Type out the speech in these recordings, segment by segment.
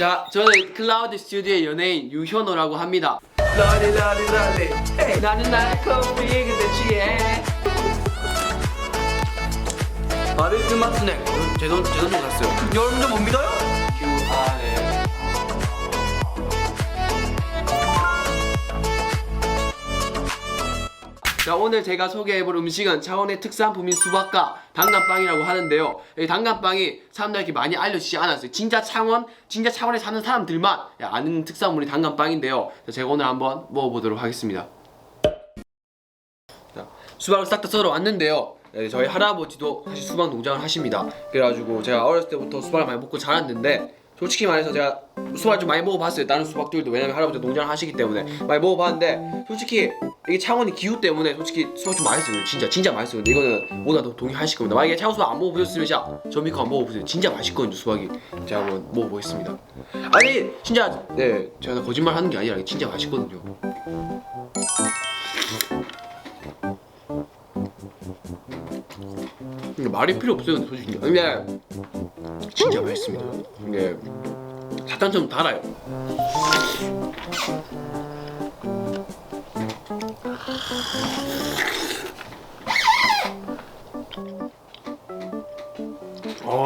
자, 저는 클라우드 스튜디오의 연예인 유현호라고 합니다. 러리 러리 러리 헤이 나는 나의 커피에 그대 취해. 아르트마 스낵 제돈 제돈 좀 샀어요 여러분들 못 믿어요? 자 오늘 제가 소개해볼 음식은 차원의 특산품인 수박과 단감빵이라고 하는데요. 이 단감빵이 사람들에게 많이 알려지지 않았어요. 진짜 창원 진짜 창원에 사는 사람들만 아는 특산물이 단감빵인데요. 자, 제가 오늘 한번 먹어보도록 하겠습니다. 자, 수박을 싹 다 썰어 왔는데요. 네, 저희 할아버지도 사실 수박 농장을 하십니다. 그래가지고 제가 어렸을 때부터 수박을 많이 먹고 자랐는데 솔직히 말해서 제가 수박을 좀 많이 먹어봤어요. 다른 수박들도. 왜냐면 할아버지가 농장을 하시기 때문에 많이 먹어봤는데 솔직히 이게 창원이 기후 때문에 솔직히 수박 좀 맛있어요. 진짜 진짜 맛있어요. 근데 이거는 모두가 동의하실 겁니다. 만약에 창원 수박 안 먹어보셨으면 진짜 저 믿고 한번 먹어보세요. 진짜 맛있거든요 수박이. 제가 한번 먹어보겠습니다. 아니 진짜 네 제가 거짓말 하는 게 아니라 이게 진짜 맛있거든요. 말이 필요 없어요 근데 솔직히. 근데 진짜 맛있습니다. 이게 사탕처럼 달아요 아.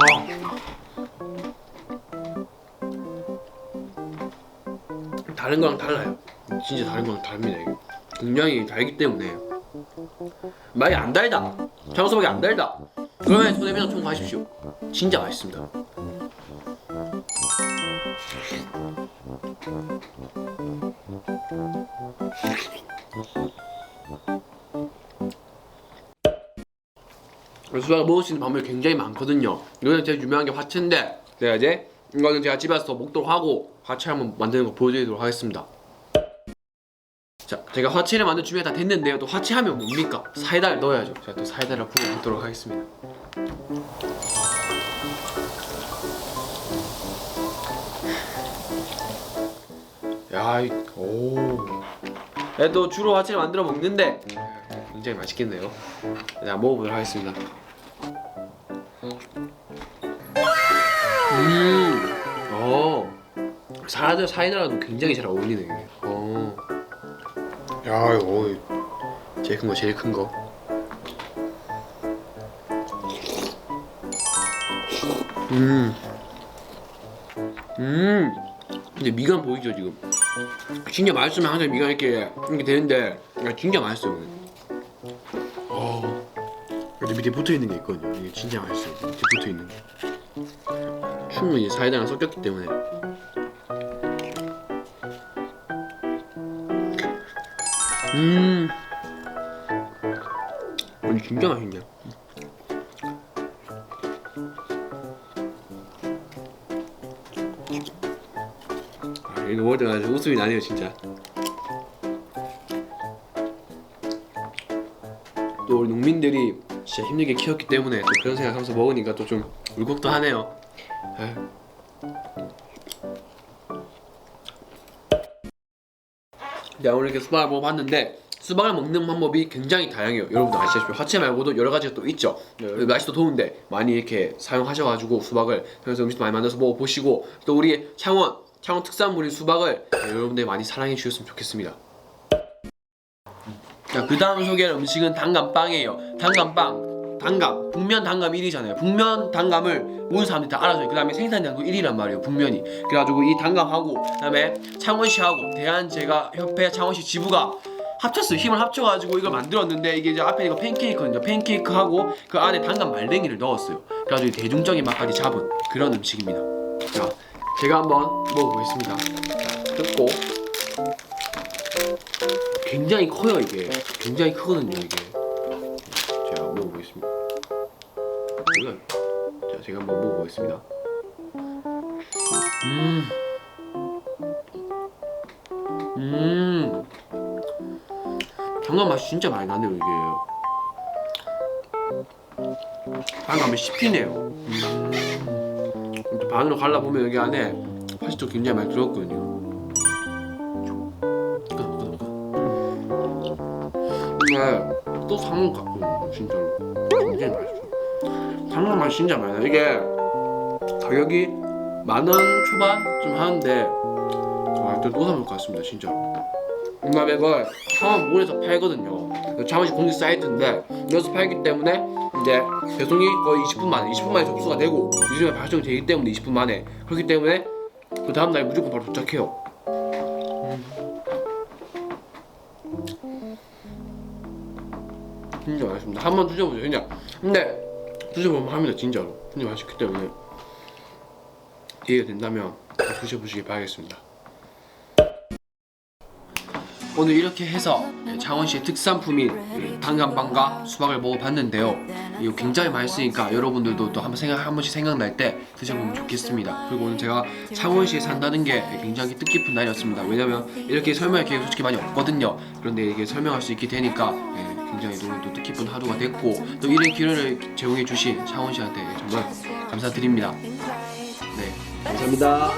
다른 거랑 달라요. 진짜 다른 거랑 다릅니다 이게. 굉장히 달기 때문에. 맛이 안 달다. 장수박이 안 달다. 그러면 손해배상 통과하십시오. 진짜 맛있습니다 수박을 먹을 수 있는 방법이 굉장히 많거든요 이거는 제일 유명한 게 화채인데 제가 이제 이거는 제가 집에서 먹도록 하고 화채 한번 만드는 거 보여드리도록 하겠습니다 자, 제가 화채를 만들 준비가 다 됐는데요. 또 화채하면 뭡니까? 사이다를 넣어야죠. 제가 또 사이다를 부어 보도록 하겠습니다. 야, 이, 오. 네, 또 주로 화채를 만들어 먹는데 굉장히 맛있겠네요. 자, 먹어보도록 하겠습니다. 음, 어, 사이다 사이다랑도 굉장히 잘 어울리네. 어. 야 이거 제일 큰 거 제일 큰 거. 음. 음. 근데 미간 보이죠 지금? 진짜 맛있으면 항상 미간 이렇게 이렇게 되는데 야, 진짜 맛있어요. 어. 여기 밑에 붙어 있는 게 있거든요. 이게 진짜 맛있어요. 밑에 붙어 있는 게. 충분히 사이다랑 섞였기 때문에. 음. 아니 진짜 맛있네. 이거 먹을 때마다 웃음이 나네요 진짜. 또 우리 농민들이 진짜 힘들게 키웠기 때문에 또 그런 생각하면서 먹으니까 또 좀 울컥도 하네요. 자 오늘 이렇게 수박을 먹어봤는데 수박을 먹는 방법이 굉장히 다양해요 여러분도 아시다시피 화채 말고도 여러 가지가 또 있죠 맛이 또 더운데 많이 이렇게 사용하셔가지고 수박을 그래서 음식도 많이 만들어서 먹어보시고 또 우리 창원 창원 특산물인 수박을 여러분들 많이 사랑해 주셨으면 좋겠습니다 자, 그 다음 소개할 음식은 단감빵이에요. 단감빵, 단감, 북면 단감 1위잖아요. 북면 단감을 모든 사람들이 다 알아줘요. 그 다음에 생산량도 1위란 말이에요, 북면이. 그래가지고 이 단감하고, 그 다음에 창원시하고, 대한제과협회 창원시 지부가 합쳤어요. 힘을 합쳐가지고 이걸 만들었는데, 이게 이제 앞에 이거 팬케이크거든요. 팬케이크하고 그 안에 단감 말랭이를 넣었어요. 그래가지고 대중적인 맛까지 잡은 그런 음식입니다. 자, 제가 한번 먹어보겠습니다. 자, 뜯고. 굉장히 커요 이게 굉장히 크거든요 이게 제가 먹어보겠습니다 뭐야 자 제가 한번 먹어보겠습니다 음 음. 장난 맛이 진짜 많이 나네요 이게 장난이 씹히네요 음. 또 반으로 갈라 보면 여기 안에 파스도 굉장히 많이 들었거든요 근데 또 상은 같고 진짜로 굉장히 맛있어 상은 맛이 진짜 많아 이게 가격이 만 원 초반 좀 하는데 와, 일단 또 사먹을 것 같습니다 진짜. 이마백을 창원 몰에서 팔거든요. 창원시 공식 사이트인데 여기서 팔기 때문에 이제 배송이 거의 20분 만에 20분 만에 접수가 되고 요즘에 발송되기 때문에 20분 만에 그렇기 때문에 그 다음 날 무조건 바로 도착해요. 진짜 맛있습니다. 한번 드셔보세요, 그냥. 근데 드셔보면 합니다, 진짜로. 근데 맛있기 때문에 이해가 된다면 꼭 드셔보시기 바라겠습니다. 오늘 이렇게 해서 창원시의 특산품인 이 당간빵과 수박을 먹어봤는데요. 이거 굉장히 맛있으니까 여러분들도 또 한번 생각 한 번씩 생각날 때 드셔보면 좋겠습니다. 그리고 오늘 제가 창원시에 산다는 게 굉장히 뜻깊은 날이었습니다. 왜냐면 이렇게 설명할 기회가 솔직히 많이 없거든요. 그런데 이게 설명할 수 있게 되니까 예, 굉장히 오늘 또 뜻깊은 하루가 됐고 또 이런 기회를 제공해 주신 창원시한테 정말 감사드립니다. 네, 감사합니다.